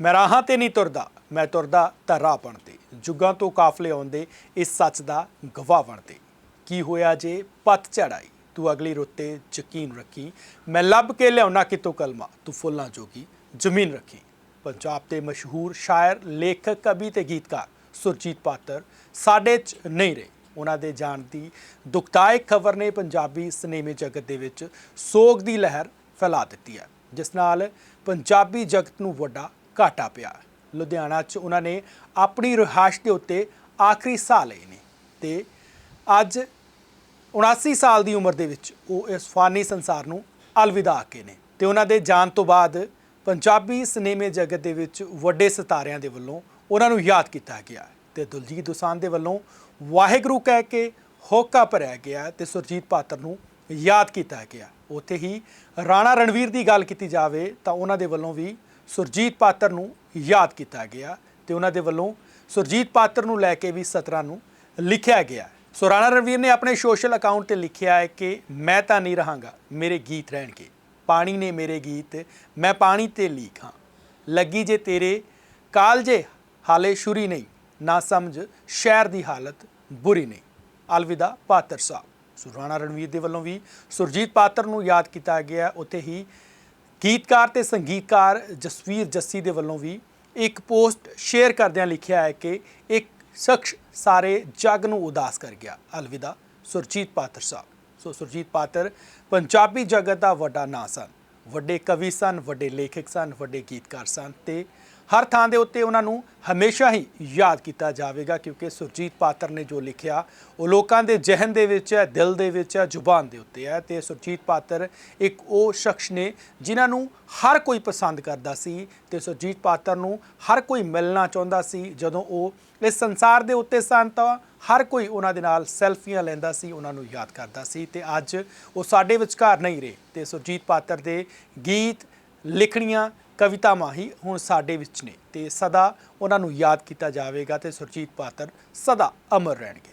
ਮੈਂ ਰਾਹਾਂ ਤੇ ਨਹੀਂ ਤੁਰਦਾ, ਮੈਂ ਤੁਰਦਾ ਤਾਂ ਰਾਹ ਬਣਦੇ। ਜੁਗਾਂ ਤੋਂ ਕਾਫਲੇ ਆਉਂਦੇ, ਇਸ ਸੱਚ ਦਾ ਗਵਾਹ ਬਣਦੇ। ਕੀ ਹੋਇਆ ਜੇ ਪੱਤ ਚੜਾਈ ਤੂੰ ਅਗਲੀ ਰੁੱਤੇ ਯਕੀਨ ਰੱਖੀ। ਮੈਂ ਲੱਭ ਕੇ ਲਿਆਉਣਾ ਕਿਤੋਂ ਕਲਮਾ? ਤੂੰ ਫੁੱਲਾਂ ਜੋਗੀ ਜ਼ਮੀਨ ਰੱਖੀ। ਪੰਜਾਬ ਦੇ ਮਸ਼ਹੂਰ ਸ਼ਾਇਰ, ਲੇਖਕ, ਕਵੀ ਤੇ ਗੀਤਕਾਰ ਸੁਰਜੀਤ ਪਾਤਰ ਸਾਡੇ ਚ ਨਹੀਂ ਰਹੇ। ਉਹਨਾਂ ਦੇ ਜਾਣ ਦੀ ਦੁਖਦਾਇਕ ਖਬਰ ਨੇ ਪੰਜਾਬੀ ਸਿਨੇਮੇ ਜਗਤ ਦੇ ਵਿੱਚ ਸੋਗ ਦੀ ਲਹਿਰ ਫੈਲਾ ਦਿੱਤੀ ਹੈ। ਜਿਸ ਨਾਲ ਪੰਜਾਬੀ ਜਗਤ ਨੂੰ ਵੱਡਾ ਘਾਟਾ ਪਿਆ। ਲੁਧਿਆਣਾ 'ਚ ਉਹਨਾਂ ਨੇ ਆਪਣੀ ਰਿਹਾਇਸ਼ ਦੇ ਉੱਤੇ ਆਖਰੀ ਸਾਹ ਲਏ ਨੇ ਤੇ ਅੱਜ 79 ਸਾਲ ਦੀ ਉਮਰ ਦੇ ਵਿੱਚ ਉਹ ਇਸ ਫਾਨੀ ਸੰਸਾਰ ਨੂੰ ਅਲਵਿਦਾ ਆਕੇ ਨੇ ਤੇ ਉਹਨਾਂ ਦੇ ਜਾਣ ਤੋਂ ਬਾਅਦ ਪੰਜਾਬੀ ਸਿਨੇਮੇ ਜਗਤ ਦੇ ਵਿੱਚ ਵੱਡੇ ਸਿਤਾਰਿਆਂ ਦੇ ਵੱਲੋਂ ਉਹਨਾਂ ਨੂੰ ਯਾਦ ਕੀਤਾ ਗਿਆ ਤੇ ਦਲਜੀਤ ਦੋਸਾਂਝ ਦੇ ਵੱਲੋਂ ਵਾਹਿਗੁਰੂ ਕਹਿ ਕੇ ਹੋਕਾ ਭਰਿਆ ਗਿਆ ਤੇ ਸੁਰਜੀਤ ਪਾਤਰ ਨੂੰ ਯਾਦ ਕੀਤਾ ਗਿਆ। ਉੱਥੇ ਹੀ ਰਾਣਾ ਰਣਵੀਰ ਦੀ ਗੱਲ ਕੀਤੀ ਜਾਵੇ ਤਾਂ ਉਹਨਾਂ ਦੇ ਵੱਲੋਂ ਵੀ ਸੁਰਜੀਤ ਪਾਤਰ ਨੂੰ ਯਾਦ ਕੀਤਾ ਗਿਆ ਤੇ ਉਹਨਾਂ ਦੇ ਵੱਲੋਂ ਸੁਰਜੀਤ ਪਾਤਰ ਨੂੰ ਲੈ ਕੇ ਵੀ ਸਤਰਾਂ ਨੂੰ ਲਿਖਿਆ ਗਿਆ। ਸੋ ਰਾਣਾ ਰਣਵੀਰ ਨੇ ਆਪਣੇ ਸੋਸ਼ਲ ਅਕਾਊਂਟ ਤੇ ਲਿਖਿਆ ਹੈ ਕਿ ਮੈਂ ਤਾਂ ਨਹੀਂ ਰਹਾਂਗਾ, ਮੇਰੇ ਗੀਤ ਰਹਿਣਗੇ। ਪਾਣੀ ਨੇ ਮੇਰੇ ਗੀਤ, ਮੈਂ ਪਾਣੀ ਤੇ ਲੀਕ ਹਾਂ। ਲੱਗੀ ਜੇ ਤੇਰੇ ਕਾਲਜੇ ਹਾਲੇ ਸ਼ੁਰੀ ਨਹੀਂ। ਨਾ ਸਮਝ ਸ਼ਹਿਰ ਦੀ ਹਾਲਤ, ਬੁਰੀ ਨਹੀਂ। ਅਲਵਿਦਾ ਪਾਤਰ ਸਾਹਿਬ। ਸੋ ਰਣਵੀਰ ਦੇ ਵੱਲੋਂ ਵੀ ਸੁਰਜੀਤ ਪਾਤਰ ਨੂੰ ਯਾਦ ਕੀਤਾ ਗਿਆ, ਉੱਥੇ ਹੀ ਗੀਤਕਾਰ ਤੇ ਸੰਗੀਤਕਾਰ ਜਸਵੀਰ ਜੱਸੀ ਦੇ ਵੱਲੋਂ ਵੀ ਇੱਕ ਪੋਸਟ ਸ਼ੇਅਰ ਕਰਦਿਆਂ ਲਿਖਿਆ ਹੈ ਕਿ ਇੱਕ ਸ਼ਖਸ ਸਾਰੇ ਜੱਗ ਨੂੰ ਉਦਾਸ ਕਰ ਗਿਆ। ਅਲਵਿਦਾ, ਸੁਰਜੀਤ ਪਾਤਰ ਸਾਹਿਬ। ਸੋ ਸੁਰਜੀਤ ਪਾਤਰ, ਪੰਜਾਬੀ ਜਗਤ ਦਾ ਵੱਡਾ ਨਾਂ ਸਨ। ਵੱਡੇ ਕਵੀ ਸਨ, ਵੱਡੇ ਲੇਖਕ ਸਨ, ਵੱਡੇ ਗੀਤਕਾਰ ਸਨ ਤੇ ਹਰ ਥਾਂ ਦੇ ਉੱਤੇ ਉਹਨਾਂ ਨੂੰ ਹਮੇਸ਼ਾ ਹੀ ਯਾਦ ਕੀਤਾ ਜਾਵੇਗਾ ਕਿਉਂਕਿ ਸੁਰਜੀਤ ਪਾਤਰ ਨੇ ਜੋ ਲਿਖਿਆ, ਉਹ ਲੋਕਾਂ ਦੇ ਜ਼ਿਹਨ ਦੇ ਵਿੱਚ ਹੈ, ਦਿਲ ਦੇ ਵਿੱਚ ਹੈ, ਜ਼ੁਬਾਨ ਦੇ ਉੱਤੇ ਹੈ ਤੇ ਸੁਰਜੀਤ ਪਾਤਰ ਇੱਕ ਉਹ ਸ਼ਖਸ ਨੇ ਜਿਨ੍ਹਾਂ ਨੂੰ ਹਰ ਕੋਈ ਪਸੰਦ ਕਰਦਾ ਸੀ ਤੇ ਸੁਰਜੀਤ ਪਾਤਰ ਨੂੰ ਹਰ ਕੋਈ ਮਿਲਣਾ ਚਾਹੁੰਦਾ ਸੀ। ਜਦੋਂ ਉਹ ਇਸ ਸੰਸਾਰ ਦੇ ਉੱਤੇ ਸਨ ਤਾਂ ਹਰ ਕੋਈ ਉਹਨਾਂ ਦੇ ਨਾਲ ਸੈਲਫੀਆਂ ਲੈਂਦਾ ਸੀ, ਉਹਨਾਂ ਨੂੰ ਯਾਦ ਕਰਦਾ ਸੀ ਤੇ ਅੱਜ ਉਹ ਸਾਡੇ ਵਿਚਕਾਰ ਨਹੀਂ ਰਹੇ ਤੇ ਸੁਰਜੀਤ ਪਾਤਰ ਦੇ ਗੀਤ, ਲਿਖਣੀਆਂ ਕਵਿਤਾਵਾਂ ਹੀ ਹੁਣ ਸਾਡੇ ਵਿੱਚ ਨੇ ਤੇ ਸਦਾ ਉਹਨਾਂ ਨੂੰ ਯਾਦ ਕੀਤਾ ਜਾਵੇਗਾ ਤੇ ਸੁਰਜੀਤ ਪਾਤਰ ਸਦਾ ਅਮਰ ਰਹਿਣਗੇ।